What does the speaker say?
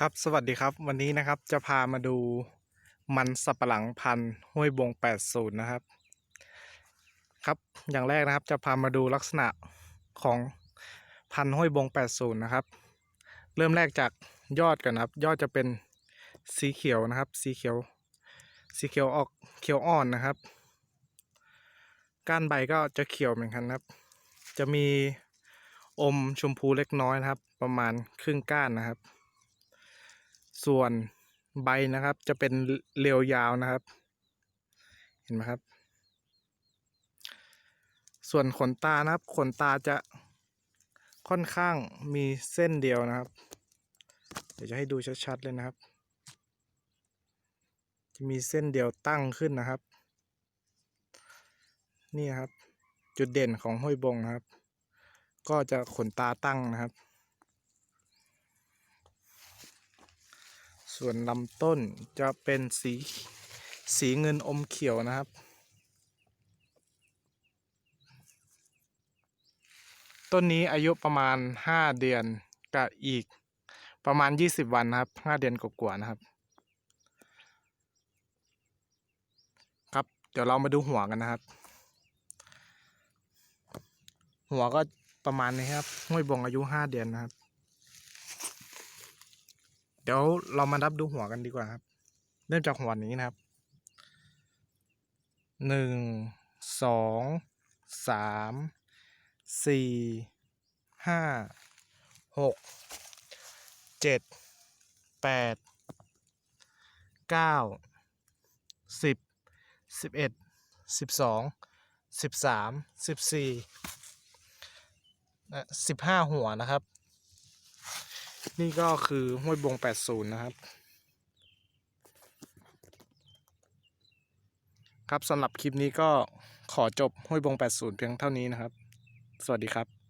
ครับสวัสดีครับวันนี้นะครับจะพามาดูมันสับปะหลังพันธุ์ห้วยบง 80 นะครับ ครับอย่างแรกนะครับจะพามาดูลักษณะของพันธุ์ห้วยบง 80 นะครับ เริ่มแรกจากยอดกันนะครับ ยอดจะเป็นสีเขียวนะครับ สีเขียว สีเขียวออกเขียวอ่อนนะครับ ก้านใบก็จะเขียวเหมือนกันครับ จะมีอมชมพูเล็กน้อยนะครับ ประมาณครึ่งก้านนะครับ ส่วนใบนะครับ จะเป็นเรียวยาวนะครับ เห็นไหมครับ ส่วนขนตานะครับ ขนตาจะค่อนข้างมีเส้นเดียวนะครับ เดี๋ยวจะให้ดูชัดๆเลยนะครับ จะมีเส้นเดียวตั้งขึ้นนะครับ นี่ครับ จุดเด่นของห้วยบงนะครับ ก็จะขนตาตั้งนะครับ ส่วนลำต้นจะเป็นสีสีเงินอมเขียวนะครับ ต้นนี้อายุประมาณ 5 เดือนกับอีกประมาณ 20 วันนะครับ 5 เดือนกว่าๆนะครับ ครับเดี๋ยวเรามาดูหัวกันนะครับ หัวก็ประมาณนี้ครับห้วยบงอายุ 5 เดือนนะครับ เดี๋ยวเรามานับดูหัวกันดีกว่าครับ เริ่มจากหัวนี้นะครับหนึ่งสองสามสี่ห้าหกเจ็ดแปดเก้าสิบสิบเอ็ดสิบสองสิบสามสิบสี่สิบห้าหัวนะครับ นี่ก็คือห้วยบง 80 นะครับ ครับสำหรับคลิปนี้ก็ขอจบห้วยบง 80 เพียงเท่านี้นะครับ สวัสดีครับ